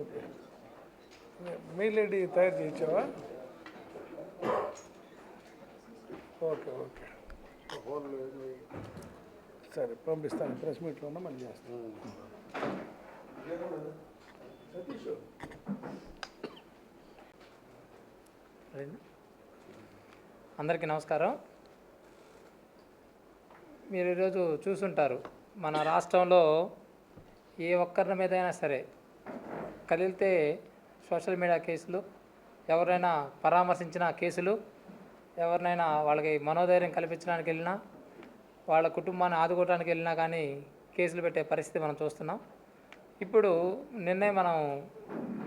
Okay. Mail ID తయారు చేయించావా? Okay okay. సరే పంపిస్తాను. ప్రెస్ మీట్లో ఉన్నా మళ్ళీ చేస్తాను. అందరికీ నమస్కారం. మీరు ఈరోజు చూసుంటారు మన రాష్ట్రంలో ఏ ఒక్కరి మీదైనా సరే కదిలితే సోషల్ మీడియా కేసులు ఎవరైనా పరామర్శించిన కేసులు ఎవరినైనా వాళ్ళకి మనోధైర్యం కల్పించడానికి వెళ్ళినా వాళ్ళ కుటుంబాన్ని ఆదుకోవడానికి వెళ్ళినా కానీ కేసులు పెట్టే పరిస్థితి మనం చూస్తున్నాం. ఇప్పుడు నిన్నే మనం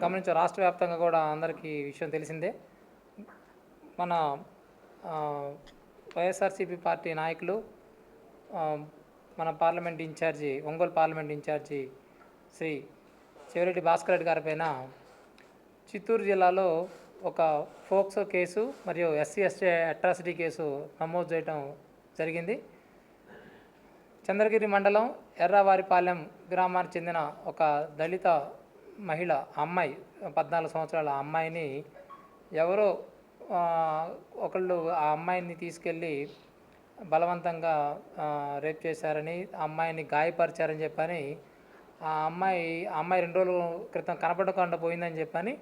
గమనించే రాష్ట్ర వ్యాప్తంగా కూడా అందరికీ విషయం తెలిసిందే. మన వైఎస్ఆర్సీపీ పార్టీ నాయకులు మన parliament incharge Ongole parliament incharge Shri Chevireddy Bhaskar Reddy గారి పైన చిత్తూరు జిల్లాలో ఒక ఫోక్సో కేసు మరియు ఎస్సీ ఎస్టీ అట్రాసిటీ కేసు నమోదు చేయడం జరిగింది. చంద్రగిరి మండలం ఎర్రవారిపాలెం గ్రామానికి చెందిన ఒక దళిత మహిళ అమ్మాయి పద్నాలుగు సంవత్సరాల అమ్మాయిని ఎవరో ఒకళ్ళు ఆ అమ్మాయిని తీసుకెళ్ళి బలవంతంగా రేప్ చేశారని ఆ అమ్మాయిని గాయపరిచారని చెప్పని ఆ అమ్మాయి ఆ అమ్మాయి రెండు రోజుల క్రితం కనపడకుండా పోయిందని చెప్పని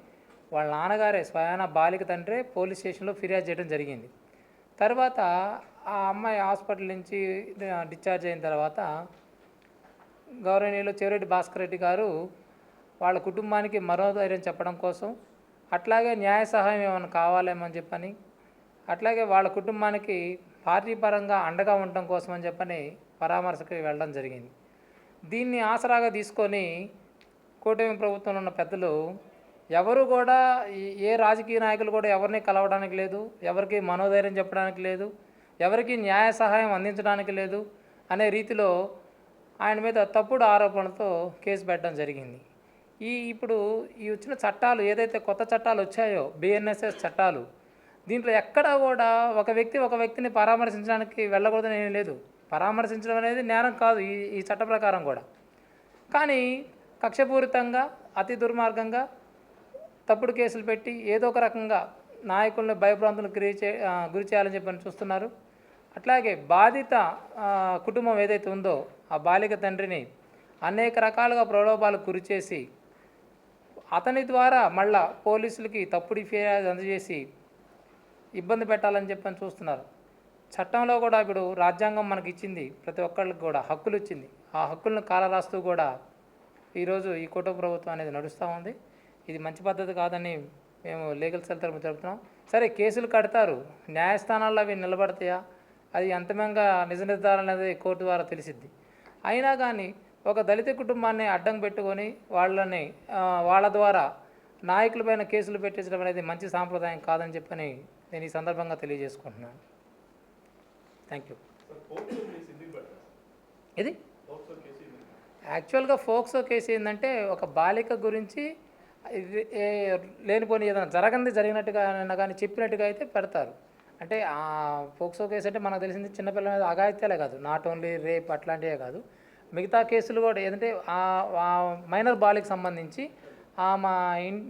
వాళ్ళ నాన్నగారే స్వయాన బాలిక తండ్రి పోలీస్ స్టేషన్లో ఫిర్యాదు చేయడం జరిగింది. తర్వాత ఆ అమ్మాయి హాస్పిటల్ నుంచి డిశ్చార్జ్ అయిన తర్వాత గౌరవనీయులు చెవిరెడ్డి భాస్కర్ రెడ్డి గారు వాళ్ళ కుటుంబానికి మరోధైర్యం చెప్పడం కోసం అట్లాగే న్యాయ సహాయం ఏమైనా కావాలేమని చెప్పని అట్లాగే వాళ్ళ కుటుంబానికి పార్టీ పరంగా అండగా ఉండటం కోసం అని చెప్పని పరామర్శకి వెళ్ళడం జరిగింది. దీన్ని ఆసరాగా తీసుకొని కూటమి ప్రభుత్వంలో ఉన్న పెద్దలు ఎవరు కూడా ఏ రాజకీయ నాయకులు కూడా ఎవరిని కలవడానికి లేదు ఎవరికి మనోధైర్యం చెప్పడానికి లేదు ఎవరికి న్యాయ సహాయం అందించడానికి లేదు అనే రీతిలో ఆయన మీద తప్పుడు ఆరోపణలతో కేసు పెట్టడం జరిగింది. ఈ ఇప్పుడు ఈ వచ్చిన చట్టాలు ఏదైతే కొత్త చట్టాలు వచ్చాయో బిఎన్ఎస్ఎస్ చట్టాలు దీంట్లో ఎక్కడా కూడా ఒక వ్యక్తి ఒక వ్యక్తిని పరామర్శించడానికి వెళ్ళకూడదని ఏం లేదు. పరామర్శించడం అనేది నేరం కాదు ఈ ఈ చట్ట ప్రకారం కూడా. కానీ కక్షపూరితంగా అతి దుర్మార్గంగా తప్పుడు కేసులు పెట్టి ఏదో ఒక రకంగా నాయకులను భయభ్రాంతులు గురి చే గురి చేయాలని చెప్పని చూస్తున్నారు. అట్లాగే బాధిత కుటుంబం ఏదైతే ఉందో ఆ బాలిక తండ్రిని అనేక రకాలుగా ప్రలోభాలకు గురి చేసి అతని ద్వారా మళ్ళా పోలీసులకి తప్పుడు ఫిర్యాదు అందజేసి ఇబ్బంది పెట్టాలని చెప్పని చూస్తున్నారు. చట్టంలో కూడా ఇప్పుడు రాజ్యాంగం మనకి ఇచ్చింది ప్రతి ఒక్కళ్ళకి కూడా హక్కులు ఇచ్చింది ఆ హక్కులను కాలరాస్తూ కూడా ఈరోజు ఈ కుటుంబ ప్రభుత్వం అనేది నడుస్తూ ఉంది. ఇది మంచి పద్ధతి కాదని మేము లీగల్ సెల్ తరపు చెబుతున్నాం. సరే కేసులు కడతారు. న్యాయస్థానాల్లో అవి నిలబడతాయా? అది అంతిమంగా నిజ నిర్ధారణ అనేది కోర్టు ద్వారా తెలిసిద్ది. అయినా కానీ ఒక దళిత కుటుంబాన్ని అడ్డం పెట్టుకొని వాళ్ళని వాళ్ళ ద్వారా నాయకులపైన కేసులు పెట్టించడం అనేది మంచి సాంప్రదాయం కాదని చెప్పని నేను ఈ సందర్భంగా తెలియజేసుకుంటున్నాను. థ్యాంక్ యూ ఇది యాక్చువల్గా ఫోక్సో కేసు ఏంటంటే ఒక బాలిక గురించి లేనిపోని ఏదైనా జరగంది జరిగినట్టుగా అయినా కానీ చెప్పినట్టుగా అయితే పెడతారు. అంటే ఆ ఫోక్సో కేసు అంటే మనకు తెలిసింది చిన్నపిల్లల మీద అఘాయిత్యాలే కాదు. నాట్ ఓన్లీ రేప్ అట్లాంటివే కాదు. మిగతా కేసులు కూడా ఏంటంటే ఆ మైనర్ బాలికి సంబంధించి ఆ మా ఇన్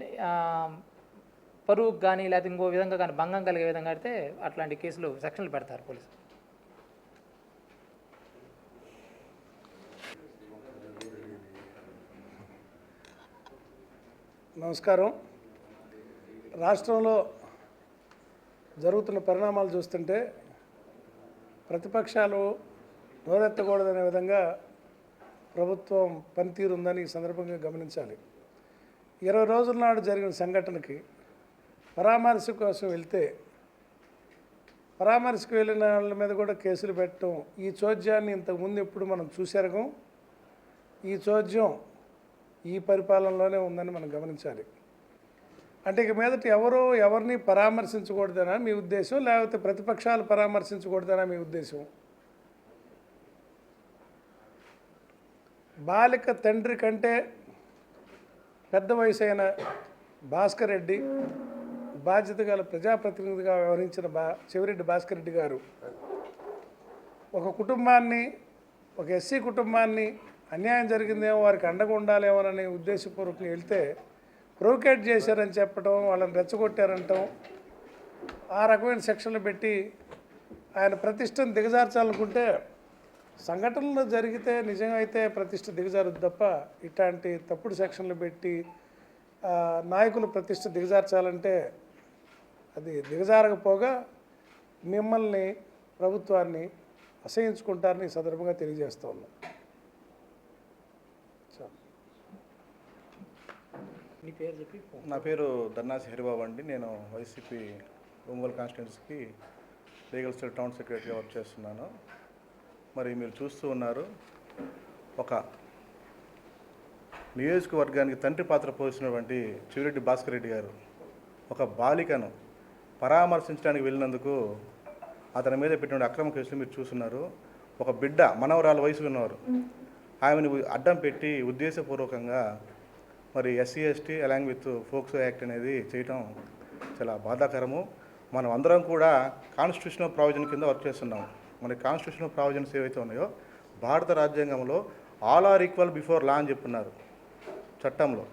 పరువుకు కానీ లేకపోతే ఇంకో విధంగా కానీ భంగం కలిగే విధంగా అయితే అట్లాంటి కేసులు సెక్షన్లు పెడతారు పోలీసు నమస్కారం. రాష్ట్రంలో జరుగుతున్న పరిణామాలు చూస్తుంటే ప్రతిపక్షాలు నోరెత్తకూడదనే విధంగా ప్రభుత్వం పనితీరు ఉందని ఈ సందర్భంగా గమనించాలి. ఇరవై రోజుల నాడు జరిగిన సంఘటనకి పరామర్శ కోసం వెళ్తే పరామర్శకు వెళ్ళిన వాళ్ళ మీద కూడా కేసులు పెట్టడం ఈ చోద్యాన్ని ఇంతకుముందు ఎప్పుడు మనం చూసేరగం ఈ చోద్యం ఈ పరిపాలనలోనే ఉందని మనం గమనించాలి. అంటే ఇక మీదట ఎవరో ఎవరిని పరామర్శించకూడదనా మీ ఉద్దేశం? లేకపోతే ప్రతిపక్షాలు పరామర్శించకూడదనా మీ ఉద్దేశం? బాలిక తండ్రి కంటే పెద్ద వయసు అయిన భాస్కర్ రెడ్డి బాధ్యత గల ప్రజాప్రతినిధిగా వ్యవహరించిన బా చెవిరెడ్డి భాస్కర్ రెడ్డి గారు ఒక కుటుంబాన్ని ఒక ఎస్సీ కుటుంబాన్ని అన్యాయం జరిగిందేమో వారికి అండగా ఉండాలేమోనని ఉద్దేశపూర్వకంగా వెళ్తే ప్రొవోకేట్ చేశారని చెప్పడం వాళ్ళని రెచ్చగొట్టారంటాం ఆ రకమైన సెక్షన్లు పెట్టి ఆయన ప్రతిష్టను దిగజార్చాలనుకుంటే సంఘటనలు జరిగితే నిజంగా అయితే ప్రతిష్ట దిగజారుద్ది తప్ప ఇట్లాంటి తప్పుడు సెక్షన్లు పెట్టి నాయకులు ప్రతిష్ట దిగజార్చాలంటే అది దిగజారకపోగా మిమ్మల్ని ప్రభుత్వాన్ని అసహించుకుంటారని సందర్భంగా తెలియజేస్తూ ఉన్నాం చాలు. నీ పేరు చెప్పి నా పేరు దన్నాసి హరిబాబు అండి. నేను వైసీపీ ఒంగోలు కాన్స్టిట్యున్సీకి లీగల్ సెల్ టౌన్ సెక్రటరీగా వర్క్ చేస్తున్నాను. మరి మీరు చూస్తూ ఉన్నారు ఒక నియోజకవర్గానికి తండ్రి పాత్ర పోసినటువంటి చివిరెడ్డి భాస్కర్ రెడ్డి గారు ఒక బాలికను పరామర్శించడానికి వెళ్ళినందుకు అతని మీద పెట్టిన అక్రమ కేసులు మీరు చూస్తున్నారు. ఒక బిడ్డ మనవరాల వయసు ఉన్నవారు ఆమెను అడ్డం పెట్టి ఉద్దేశపూర్వకంగా మరి SC ST along with POCSO act అనేది చేయటం చాలా బాధాకరము. మనం అందరం కూడా కాన్స్టిట్యూషనల్ ప్రావిజన్ కింద వర్క్ చేస్తున్నాం. మన కాన్స్టిట్యూషనల్ ప్రావిజన్స్ ఏవైతే ఉన్నాయో భారత రాజ్యాంగంలో all are equal before law అని చెప్పున్నారు చట్టంలో.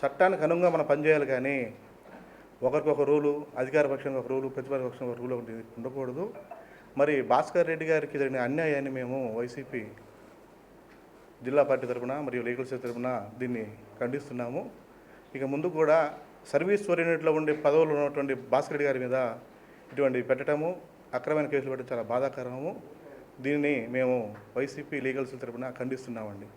చట్టానికి అనుగుణంగా మనం పనిచేయాలి కానీ ఒకరికి ఒక రూలు అధికార పక్షానికి ఒక రూలు ప్రతిపక్ష పక్షం ఒక రూలు ఒకటి ఉండకూడదు. మరి భాస్కర్ రెడ్డి గారికి జరిగిన అన్యాయాన్ని మేము వైసీపీ జిల్లా పార్టీ తరపున మరియు లీగల్ సెల్ తరపున దీన్ని ఖండిస్తున్నాము. ఇక ముందు కూడా సర్వీస్ ఓరియంటెడ్లో ఉండే పదవులు ఉన్నటువంటి భాస్కర్ రెడ్డి గారి మీద ఇటువంటి పెట్టడము అక్రమైన కేసులు పెట్టడం చాలా బాధాకరము. దీనిని మేము వైసీపీ లీగల్ సెల్ తరపున ఖండిస్తున్నామండి.